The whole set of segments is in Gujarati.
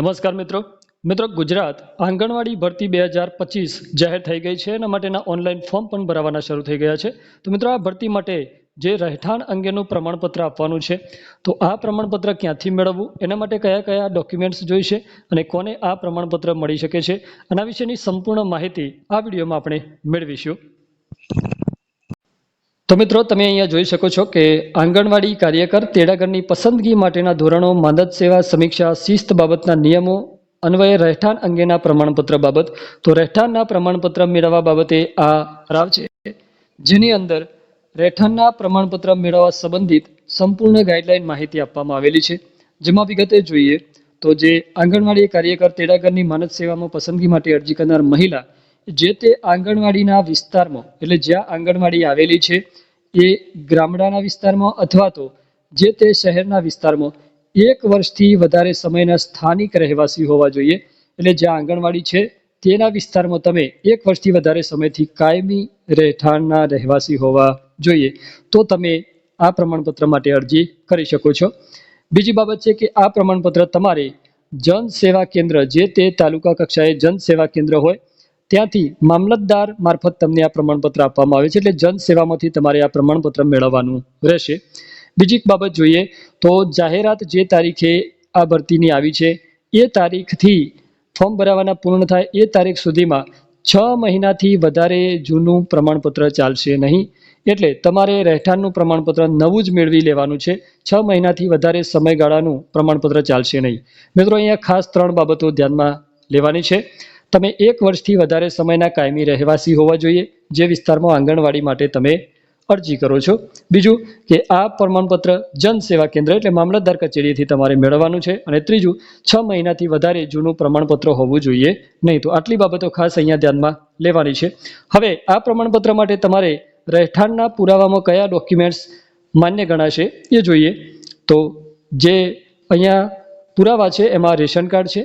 નમસ્કાર મિત્રો. મિત્રો, ગુજરાત આંગણવાડી ભરતી બે હજાર પચીસ જાહેર થઈ ગઈ છે એના માટેના ઓનલાઈન ફોર્મ પણ ભરાવાના શરૂ થઈ ગયા છે. તો મિત્રો, આ ભરતી માટે જે રહેઠાણ અંગેનું પ્રમાણપત્ર આપવાનું છે, તો આ પ્રમાણપત્ર ક્યાંથી મેળવવું, એના માટે કયા કયા ડોક્યુમેન્ટ્સ જોઈશે અને કોને આ પ્રમાણપત્ર મળી શકે છે, આના વિશેની સંપૂર્ણ માહિતી આ વિડીયોમાં આપણે મેળવીશું. તો મિત્રો, તમે અહીંયા જોઈ શકો છો કે આંગણવાડી કાર્યકર તેડાગરની પસંદગી માટેના ધોરણો, માનદ સેવા સમીક્ષા, શિસ્ત બાબતના નિયમો, અન્વયે રહેઠાણ અંગેના પ્રમાણપત્ર બાબત. તો રહેઠાણના પ્રમાણપત્ર મેળવવા બાબતે આ રાવ છે. જેની અંદર રહેઠાણના પ્રમાણપત્ર મેળવવા સંબંધિત સંપૂર્ણ ગાઈડલાઈન માહિતી આપવામાં આવેલી છે. જેમાં વિગતે જોઈએ તો જે આંગણવાડી કાર્યકર તેડાગરની માનદ સેવામાં પસંદગી માટે અરજી કરનાર મહિલા, જે તે આંગણવાડીના વિસ્તારમાં, એટલે જ્યાં આંગણવાડી આવેલી છે એ ગામડાના વિસ્તારમાં અથવા તો જે તે શહેરના વિસ્તારમાં એક વર્ષથી વધારે સમયના સ્થાનિક રહેવાસી હોવા જોઈએ. એટલે જ્યાં આંગણવાડી છે, તેના વિસ્તારમાં તમે એક વર્ષથી વધારે સમયથી કાયમી રહેઠાણના રહેવાસી હોવા જોઈએ. તો તમે આ પ્રમાણપત્ર માટે અરજી કરી શકો છો. બીજી બાબત છે કે આ પ્રમાણપત્ર તમારે જન સેવા કેન્દ્ર, જે તે તાલુકા કક્ષાએ જન સેવા કેન્દ્ર હોય ત્યાંથી મામલતદાર મારફત તમને આ પ્રમાણપત્ર આપવામાં આવે છે એટલે જન સેવામાંથી તમારે આ પ્રમાણપત્ર મેળવવાનું રહેશે. બીજી બાબત જોઈએ તો જાહેરાત જે તારીખે આ ભરતીની આવી છે, એ તારીખથી ફોર્મ ભરાવાના પૂર્ણ થાય, એ તારીખ સુધીમાં છ મહિનાથી વધારે જૂનું પ્રમાણપત્ર ચાલશે નહીં. એટલે તમારે રહેઠાણનું પ્રમાણપત્ર નવું જ મેળવી લેવાનું છે. છ મહિનાથી વધારે સમયગાળાનું પ્રમાણપત્ર ચાલશે નહીં. મિત્રો, અહીંયા ખાસ ત્રણ બાબતો ધ્યાનમાં લેવાની છે. તમે એક વર્ષથી વધારે સમયના કાયમી રહેવાસી હોવા જોઈએ, જે વિસ્તારમાં આંગણવાડી માટે તમે અરજી કરો છો. બીજું કે આ પ્રમાણપત્ર જન સેવા કેન્દ્ર એટલે મામલતદાર કચેરીથી તમારે મેળવવાનું છે. અને ત્રીજું, છ મહિનાથી વધારે જૂનું પ્રમાણપત્ર હોવું જોઈએ નહીં. તો આટલી બાબતો ખાસ અહીંયા ધ્યાનમાં લેવાની છે. હવે આ પ્રમાણપત્ર માટે તમારે રહેઠાણના પુરાવામાં કયા ડોક્યુમેન્ટ્સ માન્ય ગણાશે એ જોઈએ. તો જે અહીંયા પુરાવા છે, એમાં રેશન કાર્ડ છે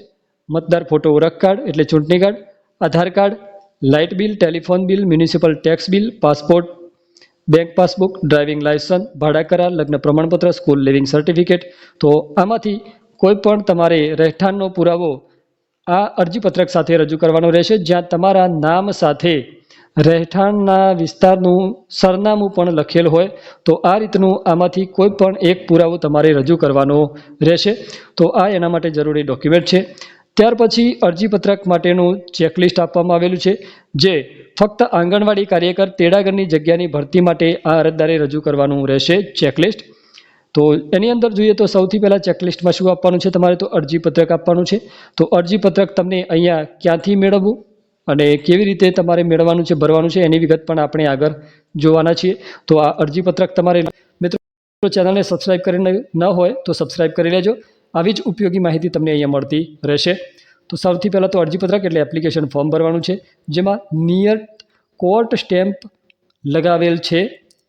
મતદાર ફોટો ઓળખ કાર્ડ એટલે ચૂંટણી card, Aadhaar card, light bill, telephone bill, municipal tax bill, passport, bank passbook, driving licence ભાડા કરાર, લગ્ન પ્રમાણપત્ર, સ્કૂલ લિવિંગ સર્ટિફિકેટ. તો આમાંથી કોઈ પણ તમારે રહેઠાણનો પુરાવો આ અરજીપત્રક સાથે રજૂ કરવાનો રહેશે, જ્યાં તમારા નામ સાથે રહેઠાણના વિસ્તારનું સરનામું પણ લખેલ હોય. તો આ રીતનું આમાંથી કોઈ પણ એક પુરાવો તમારે રજૂ કરવાનો રહેશે. તો આ એના માટે જરૂરી ડોક્યુમેન્ટ છે. ત્યાર પછી અરજીપત્રક માટેનું ચેકલિસ્ટ આપવામાં આવેલું છે, જે ફક્ત આંગણવાડી કાર્યકર તેડાગરની જગ્યાની ભરતી માટે આ અરજદારે રજૂ કરવાનું રહેશે ચેકલિસ્ટ તો એની અંદર જોઈએ તો સૌથી પહેલાં ચેકલિસ્ટમાં શું આપવાનું છે? તમારે તો અરજીપત્રક આપવાનું છે. તો અરજીપત્રક તમને અહીંયા ક્યાંથી મેળવવું અને કેવી રીતે તમારે મેળવવાનું છે, ભરવાનું છે, એની વિગત પણ આપણે આગળ જોવાના છીએ. તો આ અરજીપત્રક તમારે મિત્રો ચેનલને સબસ્ક્રાઈબ કરીને ન હોય તો સબસ્ક્રાઈબ કરી લેજો. આવી જ ઉપયોગી માહિતી તમને અહીંયા મળતી રહેશે. તો સૌથી પહેલાં તો અરજીપત્રક એટલે એપ્લિકેશન ફોર્મ ભરવાનું છે, જેમાં નિયર કોર્ટ સ્ટેમ્પ લગાવેલ છે.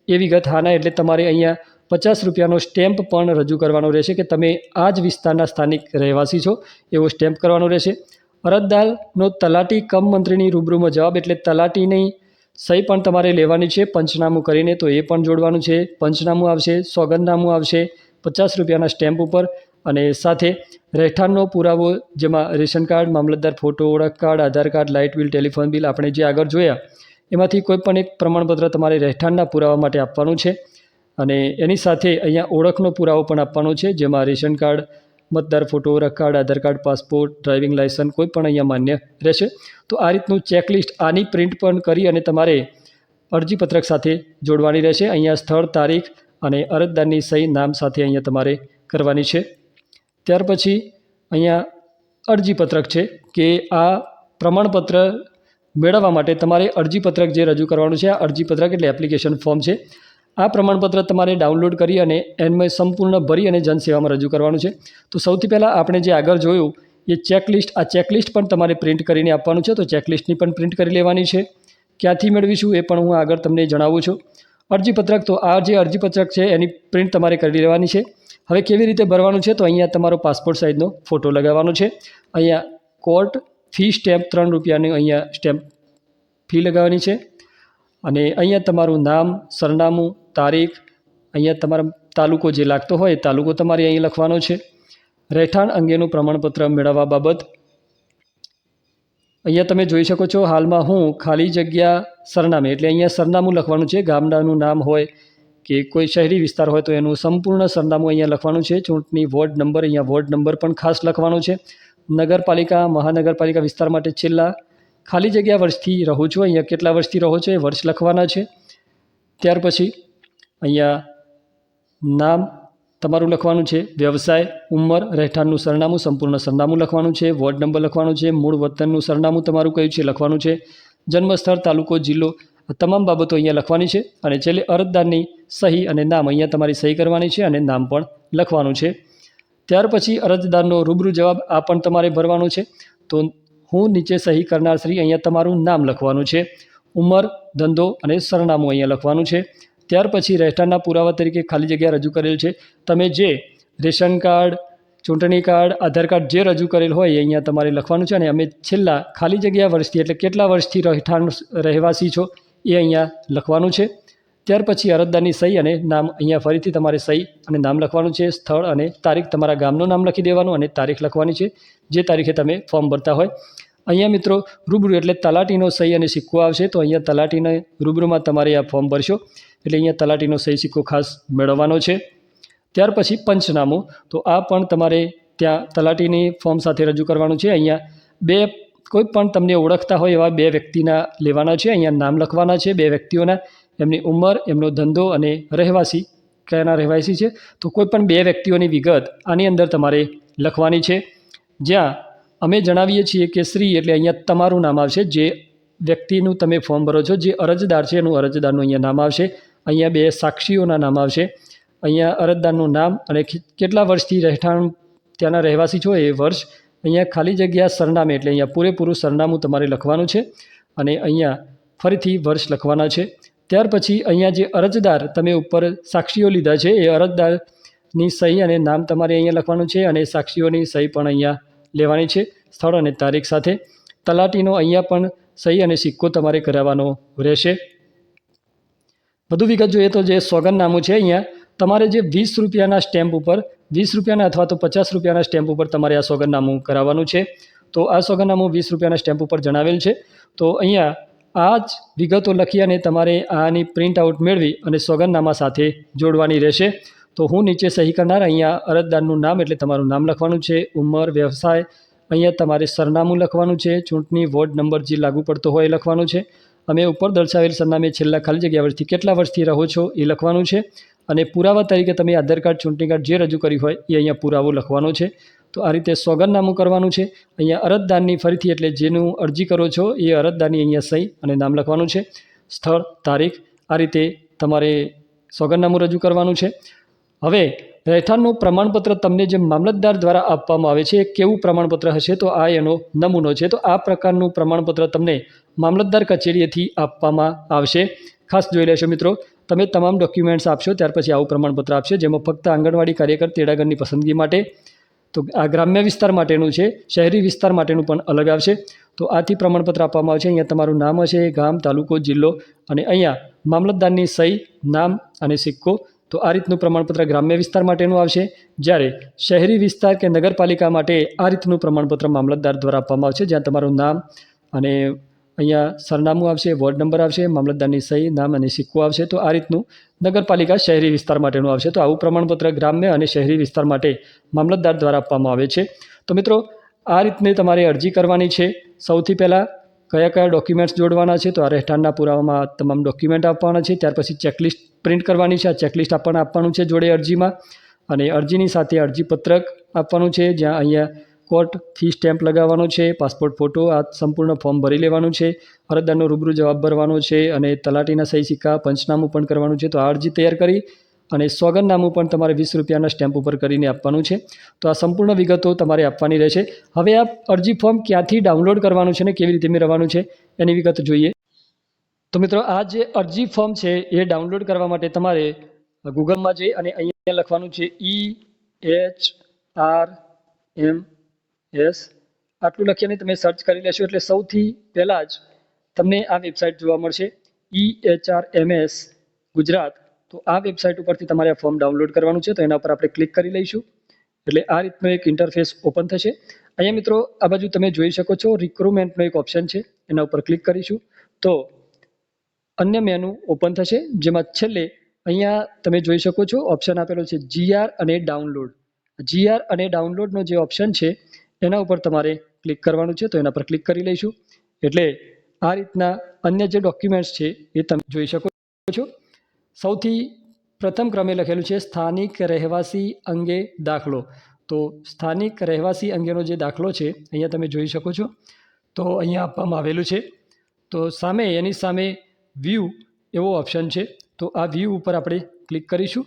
એ વિગત હાના એટલે તમારે અહીંયા પચાસ રૂપિયાનો સ્ટેમ્પ પણ રજૂ કરવાનો રહેશે કે તમે આ જ વિસ્તારના સ્થાનિક રહેવાસી છો, એવો સ્ટેમ્પ કરવાનો રહેશે. અરજદારનો તલાટી કમ મંત્રીની રૂબરૂમાં જવાબ એટલે તલાટીની સહી પણ તમારે લેવાની છે, પંચનામું કરીને તો એ પણ જોડવાનું છે. પંચનામું આવશે, સોગંદનામું આવશે, પચાસ રૂપિયાના સ્ટેમ્પ ઉપર અને સાથે રહેઠાણનો પુરાવો, જેમાં રેશન કાર્ડ, મામલતદાર ફોટો, ઓળખ card, Aadhaar card, light bill, telephone bill આપણે જે આગળ જોયા, એમાંથી કોઈ પણ એક પ્રમાણપત્ર તમારે રહેઠાણના પુરાવા માટે આપવાનું છે. અને એની સાથે અહીંયા ઓળખનો પુરાવો પણ આપવાનો છે, જેમાં રેશન કાર્ડ, મતદાર ફોટો, ઓળખ card, Aadhaar card, passport, driving licence કોઈ પણ અહીંયા માન્ય રહેશે. તો આ રીતનું ચેકલિસ્ટ આની પ્રિન્ટ પણ કરી અને તમારે અરજીપત્રક સાથે જોડવાની રહેશે. અહીંયા સ્થળ, તારીખ અને અરજદારની સહી, નામ સાથે અહીંયા તમારે કરવાની છે. ત્યાર પછી અહીંયા અરજીપત્રક છે કે આ પ્રમાણપત્ર મેળવવા માટે તમારે અરજીપત્રક જે રજૂ કરવાનું છે, આ અરજીપત્રક એટલે એપ્લિકેશન ફોર્મ છે. આ પ્રમાણપત્ર તમારે ડાઉનલોડ કરી અને એનમાં સંપૂર્ણ ભરી અને જનસેવામાં રજૂ કરવાનું છે. તો સૌથી પહેલાં આપણે જે આગળ જોયું, એ ચેકલિસ્ટ આ ચેકલિસ્ટ પણ તમારે પ્રિન્ટ કરીને આપવાનું છે. તો ચેકલિસ્ટની પણ પ્રિન્ટ કરી લેવાની છે. ક્યાંથી મેળવીશું એ પણ હું આગળ તમને જણાવું છું. અરજીપત્રક, તો આ જે અરજીપત્રક છે, એની પ્રિન્ટ તમારે કરી લેવાની છે. હવે કેવી રીતે ભરવાનું છે? તો અહીંયા તમારો પાસપોર્ટ સાઇઝનો ફોટો લગાવવાનો છે. અહીંયા કોર્ટ ફી સ્ટેમ્પ ત્રણ રૂપિયાની અહીંયા સ્ટેમ્પ ફી લગાવવાની છે. અને અહીંયા તમારું નામ, સરનામું, તારીખ, અહીંયા તમારા તાલુકો જે લાગતો હોય તાલુકો તમારે અહીં લખવાનો છે. રહેઠાણ અંગેનું પ્રમાણપત્ર મેળવવા બાબત. અહીંયા તમે જોઈ શકો છો, હાલમાં હું ખાલી જગ્યા સરનામે, એટલે અહીંયા સરનામું લખવાનું છે. ગામડાનું નામ હોય કે કોઈ શહેરી વિસ્તાર હોય તો એનું સંપૂર્ણ સરનામું અહીંયા લખવાનું છે. ચૂંટણી વોર્ડ નંબર, અહીંયા વોર્ડ નંબર પણ ખાસ લખવાનો છે. નગરપાલિકા, મહાનગરપાલિકા વિસ્તાર માટે છેલ્લા ખાલી જગ્યા વર્ષથી રહું છું. અહીંયા કેટલા વર્ષથી રહો છો એ વર્ષ લખવાના છે. ત્યાર પછી અહીંયા નામ તમારું લખવાનું છે. વ્યવસાય, ઉંમર, રહેઠાણનું સરનામું, સંપૂર્ણ સરનામું લખવાનું છે. વોર્ડ નંબર લખવાનું છે. મૂળ વતનનું સરનામું તમારું કયું છે? લખવાનું છે. જન્મસ્થળ, તાલુકો, જિલ્લો તમામ બાબતો અહીંયા લખવાની છે અને છેલ્લે અરજદારની સહી અને નામ અહીંયા તમારી સહી કરવાની છે અને નામ પણ લખવાનું છે. ત્યાર પછી અરજદારનો રૂબરૂ જવાબ આ પણ તમારે ભરવાનો છે. તો હું નીચે સહી કરનાર શ્રી અહીંયા તમારું નામ લખવાનું છે. ઉંમર, ધંધો અને સરનામું અહીંયા લખવાનું છે. ત્યાર પછી રહેઠાણના પુરાવા તરીકે ખાલી જગ્યા રજૂ કરેલ છે. તમે જે રેશન કાર્ડ, ચૂંટણી કાર્ડ, આધાર કાર્ડ જે રજૂ કરેલ હોય એ અહીંયા તમારે લખવાનું છે અને અમે છેલ્લા ખાલી જગ્યા વર્ષથી એટલે કેટલા વર્ષથી રહેઠાણ રહેવાસી છો? એ અહીંયા લખવાનું છે. ત્યાર પછી અરજદારની સહી અને નામ અહીંયા ફરીથી તમારે સહી અને નામ લખવાનું છે, સ્થળ અને તારીખ તમારા ગામનું નામ લખી દેવાનું અને તારીખ લખવાની છે, જે તારીખે તમે ફોર્મ ભરતા હોય. અહીંયા મિત્રો રૂબરૂ એટલે તલાટીનો સહી અને સિક્કો આવશે તો અહીંયા તલાટીને રૂબરૂમાં તમારે આ ફોર્મ ભરશો. એટલે અહીંયા તલાટીનો સહી સિક્કો ખાસ મેળવવાનો છે. ત્યાર પછી પંચનામું, તો આ પણ તમારે ત્યાં તલાટીની ફોર્મ સાથે રજૂ કરવાનું છે. અહીંયા બે કોઈ પણ તમને ઓળખતા હોય એવા બે વ્યક્તિના લેવાના છે, અહીંયા નામ લખવાના છે, બે વ્યક્તિઓના. એમની ઉંમર, એમનો ધંધો અને રહેવાસી, કયાના રહેવાસી છે. તો કોઈ પણ બે વ્યક્તિઓની વિગત આની અંદર તમારે લખવાની છે. જ્યાં અમે જણાવીએ છીએ કે શ્રી એટલે અહીંયા તમારું નામ આવશે. જે વ્યક્તિનું તમે ફોર્મ ભરો છો, જે અરજદાર છે, એનું અરજદારનું અહીંયા નામ આવશે. અહીંયા બે સાક્ષીઓના નામ આવશે. અહીંયા અરજદારનું નામ અને કેટલા વર્ષથી રહેઠાણ ત્યાંના રહેવાસી છો એ વર્ષ અહીંયા ખાલી જગ્યા સરનામે, એટલે અહીંયા પૂરેપૂરું સરનામું તમારે લખવાનું છે અને અહીંયા ફરીથી વર્ષ લખવાના છે. ત્યાર પછી અહીંયા જે અરજદાર તમે ઉપર સાક્ષીઓ લીધા છે, એ અરજદારની સહી અને નામ તમારે અહીંયા લખવાનું છે અને સાક્ષીઓની સહી પણ અહીંયા લેવાની છે સ્થળ અને તારીખ સાથે. તલાટીનો અહીંયા પણ સહી અને સિક્કો તમારે કરાવવાનો રહેશે. વધુ વિગત જોઈએ તો જે સોગંદનામું છે અહીંયા તમારે જે વીસ રૂપિયાના સ્ટેમ્પ ઉપર, વીસ રૂપિયાના અથવા તો પચાસ રૂપિયાના સ્ટેમ્પ ઉપર તમારે આ સોગંદનામું કરાવવાનું છે. તો આ સોગંદનામું વીસ રૂપિયાના સ્ટેમ્પ ઉપર જણાવેલ છે. તો અહીંયા આ જ વિગતો લખી અને તમારે આની પ્રિન્ટ આઉટ મેળવી અને સોગંદનામા સાથે જોડવાની રહેશે. તો હું નીચે સહી કરનાર અહીંયા અરજદારનું નામ એટલે તમારું નામ લખવાનું છે, ઉંમર, વ્યવસાય, અહીંયા તમારે સરનામું લખવાનું છે, ચૂંટણી વોર્ડ નંબર જે લાગુ પડતો હોય એ લખવાનું છે. અમે ઉપર દર્શાવેલ સરનામે છેલ્લા ખાલી જગ્યા વર્ષથી કેટલા વર્ષથી રહો છો એ લખવાનું છે. અને પુરાવા તરીકે તમે આધાર કાર્ડ, ચૂંટણી કાર્ડ જે રજૂ કર્યું હોય એ અહીંયા પુરાવો લખવાનો છે. તો આ રીતે સોગંદનામું કરવાનું છે. અહીંયા અરજદારની ફરીથી એટલે જેનું અરજી કરો છો એ અરજદારની અહીંયા સહી અને નામ લખવાનું છે. સ્થળ, તારીખ આ રીતે તમારે સોગંદનામું રજૂ કરવાનું છે. હવે રહેઠાણનું પ્રમાણપત્ર તમને જે મામલતદાર દ્વારા આપવામાં આવે છે, કેવું પ્રમાણપત્ર હશે તો આ એનો નમૂનો છે. તો આ પ્રકારનું પ્રમાણપત્ર તમને મામલતદાર કચેરીએથી આપવામાં આવશે. ખાસ જોઈ લેશો મિત્રો, તમે તમામ ડોક્યુમેન્ટ્સ આપશો, ત્યાર પછી આવું પ્રમાણપત્ર આપશે, જેમાં ફક્ત આંગણવાડી કાર્યકર, તેડાગરની પસંદગી માટે, તો આ ગ્રામ્ય વિસ્તાર માટેનું છે, શહેરી વિસ્તાર માટેનું પણ અલગ આવશે. તો આથી પ્રમાણપત્ર આપવામાં આવશે. અહીંયા તમારું નામ હશે, ગામ, તાલુકો, જિલ્લો, અને અહીંયા મામલતદારની સહી, નામ અને સિક્કો તો આ રીતનું પ્રમાણપત્ર ગ્રામ્ય વિસ્તાર માટેનું આવશે. જ્યારે શહેરી વિસ્તાર કે નગરપાલિકા માટે આ રીતનું પ્રમાણપત્ર મામલતદાર દ્વારા આપવામાં આવશે. જ્યાં તમારું નામ અને અહીંયા સરનામું આવશે, વોર્ડ નંબર આવશે, મામલતદારની સહી, નામ અને સિક્કો આવશે. તો આ રીતનું નગરપાલિકા શહેરી વિસ્તાર માટેનું આવશે. તો આવું પ્રમાણપત્ર ગ્રામ્ય અને શહેરી વિસ્તાર માટે મામલતદાર દ્વારા આપવામાં આવે છે. તો મિત્રો, આ રીતને તમારે અરજી કરવાની છે. સૌથી પહેલાં કયા કયા ડોક્યુમેન્ટ્સ જોડવાના છે? તો આ રહેઠાણના પુરાવામાં તમામ ડોક્યુમેન્ટ આપવાના છે. ત્યાર પછી ચેકલિસ્ટ પ્રિન્ટ કરવાની છે. આ ચેકલિસ્ટ આપણને આપવાનું છે જોડે અરજીમાં. અને અરજીની સાથે અરજીપત્રક આપવાનું છે. જ્યાં અહીંયા કોર્ટ ફી સ્ટેમ્પ લગાવવાનો છે. પાસપોર્ટ ફોટો આ સંપૂર્ણ ફોર્મ ભરી લેવાનું છે. અરજદારનો રૂબરૂ જવાબ ભરવાનો છે. અને તલાટીના સહી સિક્કા, પંચનામું પણ કરવાનું છે. તો આ અરજી તૈયાર કરી. અને સોગંદનામું પણ તમારે વીસ રૂપિયાના સ્ટેમ્પ ઉપર કરીને આપવાનું છે. તો આ સંપૂર્ણ વિગતો તમારે આપવાની રહેશે. હવે આ અરજી ફોર્મ ક્યાંથી ડાઉનલોડ કરવાનું છે ને કેવી રીતે મેળવવાનું છે, એની વિગત જોઈએ. તો મિત્રો, આ જે અરજી ફોર્મ છે, એ ડાઉનલોડ કરવા માટે તમારે ગૂગલમાં જઈ અને અહીંયા લખવાનું છે E H R M S આટલું લખીને તમે સર્ચ કરી લેશો એટલે સૌથી પહેલાં જ તમને આ વેબસાઇટ જોવા મળશે. E H R M S Gujarat. તો આ વેબસાઇટ ઉપરથી તમારે આ ફોર્મ ડાઉનલોડ કરવાનું છે, તો એના ઉપર આપણે ક્લિક કરી લઈશું. એટલે આ રીતનો એક ઇન્ટરફેસ ઓપન થશે. અહીંયા મિત્રો, આ બાજુ તમે જોઈ શકો છો રિક્રુટમેન્ટનો એક ઓપ્શન છે. એના ઉપર ક્લિક કરીશું. તો અન્ય મેનુ ઓપન થશે, જેમાં છેલ્લે અહીંયા તમે જોઈ શકો છો ઓપ્શન આપેલો છે જીઆર અને ડાઉનલોડ જીઆર અને ડાઉનલોડનો જે ઓપ્શન છે, એના ઉપર તમારે ક્લિક કરવાનું છે, તો એના પર ક્લિક કરી લઈશું. એટલે આ રીતના અન્ય જે ડોક્યુમેન્ટ્સ છે, એ તમે જોઈ શકો છો. સૌથી પ્રથમ ક્રમે લખેલું છે સ્થાનિક રહેવાસી અંગે દાખલો. તો સ્થાનિક રહેવાસી અંગેનો જે દાખલો છે, અહીંયા તમે જોઈ શકો છો. તો અહીંયા આપવામાં આવેલું છે. તો સામે, એની સામે વ્યૂ એવો ઓપ્શન છે. તો આ વ્યૂ ઉપર આપણે ક્લિક કરીશું.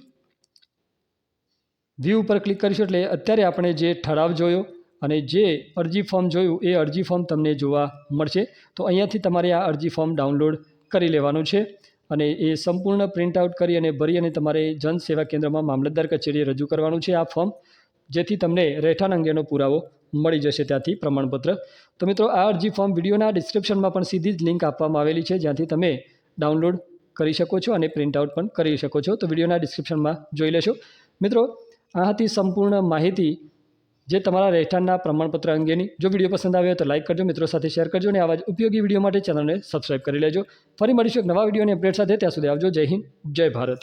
વ્યૂ ઉપર ક્લિક કરીશું એટલે અત્યારે આપણે જે ઠરાવ જોયો અને જે અરજી ફોર્મ જોયું, એ અરજી ફોર્મ તમને જોવા મળશે. તો અહીંયાથી તમારે આ અરજી ફોર્મ ડાઉનલોડ કરી લેવાનું છે. અને એ સંપૂર્ણ પ્રિન્ટ આઉટ કરી અને ભરી અને તમારે જન સેવા કેન્દ્રમાં મામલતદાર કચેરીએ રજૂ કરવાનું છે આ ફોર્મ જેથી તમને રહેઠાણ અંગેનો પુરાવો મળી જશે ત્યાંથી પ્રમાણપત્ર. તો મિત્રો, આ અરજી ફોર્મ વિડીયોના ડિસ્ક્રિપ્શનમાં પણ સીધી જ લિંક આપવામાં આવેલી છે, જ્યાંથી તમે ડાઉનલોડ કરી શકો છો અને પ્રિન્ટ આઉટ પણ કરી શકો છો. તો વિડીયોના ડિસ્ક્રિપ્શનમાં જોઈ લેશો. મિત્રો આ હતી સંપૂર્ણ માહિતી જે તમારા રહેઠાણના પ્રમાણપત્ર અંગેની જો વીડિયો પસંદ આવ્યો તો લાઇક કરજો, મિત્રો સાથે શેર કરજો અને આવા જ ઉપયોગી વીડિયો માટે ચેનલને સબસ્ક્રાઇબ કરી લેજો. ફરી મળીશું એક નવા વિડીયોની અપડેટ સાથે. ત્યાં સુધી આવજો. જય હિન્દ, જય ભારત.